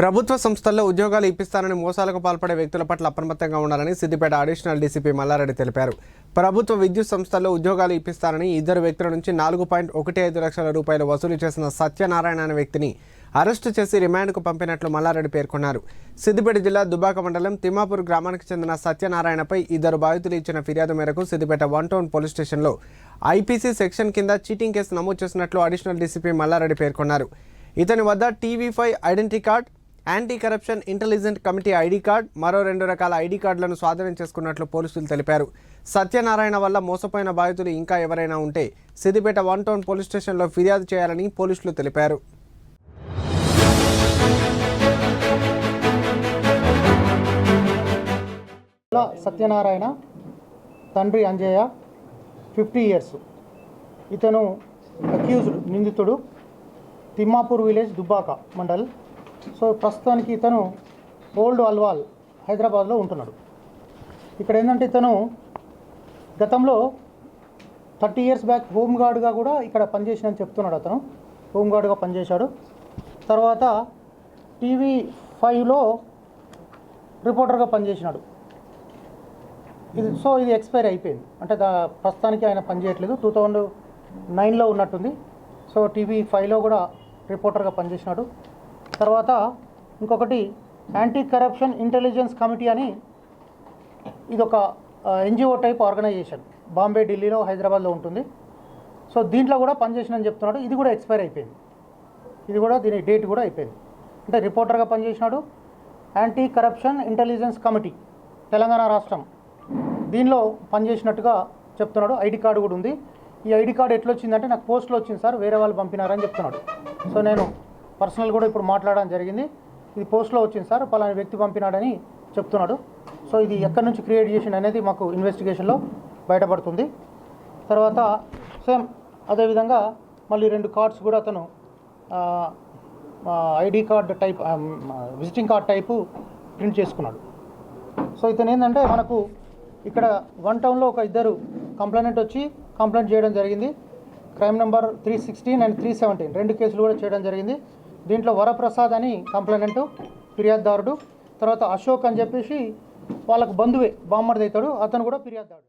ప్రభుత్వ సంస్థల్లో ఉద్యోగాలు ఇప్పిస్తానని మోసాలకు పాల్పడే వ్యక్తుల పట్ల అప్రమత్తంగా ఉండాలని సిద్దిపేట అడిషనల్ డీసీపీ మల్లారెడ్డి తెలిపారు. ప్రభుత్వ విద్యుత్ సంస్థల్లో ఉద్యోగాలు ఇప్పిస్తానని ఇద్దరు వ్యక్తుల నుంచి నాలుగు పాయింట్ ఒకటి ఐదు లక్షల రూపాయలు వసూలు చేసిన సత్యనారాయణ అనే వ్యక్తిని అరెస్టు చేసి రిమాండ్కు పంపినట్లు మల్లారెడ్డి పేర్కొన్నారు. సిద్దిపేట జిల్లా దుబాక మండలం తిమ్మాపూర్ గ్రామానికి చెందిన సత్యనారాయణపై ఇద్దరు బాధితులు ఇచ్చిన ఫిర్యాదు మేరకు సిద్దిపేట వన్ టౌన్ పోలీస్ స్టేషన్లో ఐపీసీ సెక్షన్ కింద చీటింగ్ కేసు నమోదు చేసినట్లు అడిషనల్ డీసీపీ మల్లారెడ్డి పేర్కొన్నారు. ఇతని వద్ద TV five identity card anti corruption intelligent committee ID card మరో రెండు రకాల ఐడి కార్డులను స్వాధీనం చేసుకున్నట్లు పోలీసులు తెలిపారు. సత్యనారాయణ వల్ల మోసపోయిన బాధితులు ఇంకా ఎవరైనా ఉంటే సిద్దిపేట వన్ టౌన్ పోలీస్ స్టేషన్లో ఫిర్యాదు చేయాలని పోలీసులు తెలిపారు. సత్యనారాయణ తండ్రి అంజయ్య ఫిఫ్టీ ఇయర్స్. ఇతను అక్యూజ్డ్ నిందితుడు తిమ్మాపూర్ విలేజ్ దుబ్బాక మండల్. సో ప్రస్తుతానికి ఇతను ఓల్డ్ అల్వాల్ హైదరాబాద్లో ఉంటున్నాడు. ఇక్కడ ఏంటంటే ఇతను గతంలో థర్టీ ఇయర్స్ బ్యాక్ హోమ్ గార్డ్గా కూడా ఇక్కడ పనిచేసినని చెప్తున్నాడు అతను. హోమ్ గార్డ్గా పనిచేశాడు. తర్వాత టీవీ ఫైవ్లో రిపోర్టర్గా పనిచేసినాడు. ఇది సో ఇది ఎక్స్పైర్ అయిపోయింది. అంటే దా ప్రస్తుతానికి ఆయన పనిచేయట్లేదు టూ థౌజండ్ నైన్లో ఉన్నట్టుంది. సో టీవీ ఫైవ్లో కూడా రిపోర్టర్గా పనిచేసినాడు. తర్వాత ఇంకొకటి యాంటీ కరప్షన్ ఇంటెలిజెన్స్ కమిటీ అని ఇది ఒక ఎన్జిఓ టైప్ ఆర్గనైజేషన్ బాంబే ఢిల్లీలో హైదరాబాద్లో ఉంటుంది. సో దీంట్లో కూడా పనిచేసినని చెప్తున్నాడు. ఇది కూడా ఎక్స్పైర్ అయిపోయింది. ఇది కూడా దీని డేట్ కూడా అయిపోయింది. అంటే రిపోర్టర్గా పనిచేసినాడు. Anti corruption intelligence committee Telangana రాష్ట్రం. దీనిలో పనిచేసినట్టుగా చెప్తున్నాడు. ఐడి కార్డు కూడా ఉంది. ఈ ఐడి కార్డు ఎట్లొచ్చిందంటే నాకు పోస్ట్లో వచ్చింది సార్ వేరే వాళ్ళు పంపినారని చెప్తున్నాడు. సో నేను పర్సనల్ కూడా ఇప్పుడు మాట్లాడడం జరిగింది. ఇది పోస్ట్లో వచ్చింది సార్ పలానా వ్యక్తి పంపినాడని చెప్తున్నాడు. సో ఇది ఎక్కడి నుంచి క్రియేట్ చేసింది అనేది మాకు ఇన్వెస్టిగేషన్లో బయటపడుతుంది. తర్వాత సేమ్ అదేవిధంగా మళ్ళీ రెండు కార్డ్స్ కూడా అతను ID card type visiting card type print చేసుకున్నాడు. సో ఇతను ఏంటంటే మనకు ఇక్కడ వన్ టౌన్లో ఒక ఇద్దరు కంప్లైంట్ వచ్చి కంప్లైంట్ చేయడం జరిగింది. Crime number three sixteen and three seventeen రెండు కేసులు కూడా చేయడం జరిగింది. దీంట్లో వరప్రసాద్ అని కంప్లైంట్ ఫిర్యాదుదారుడు తర్వాత అశోక్ అని చెప్పేసి వాళ్ళకు బంధువే బామ్మడిది అవుతాడు అతను కూడా ఫిర్యాదుదారుడు.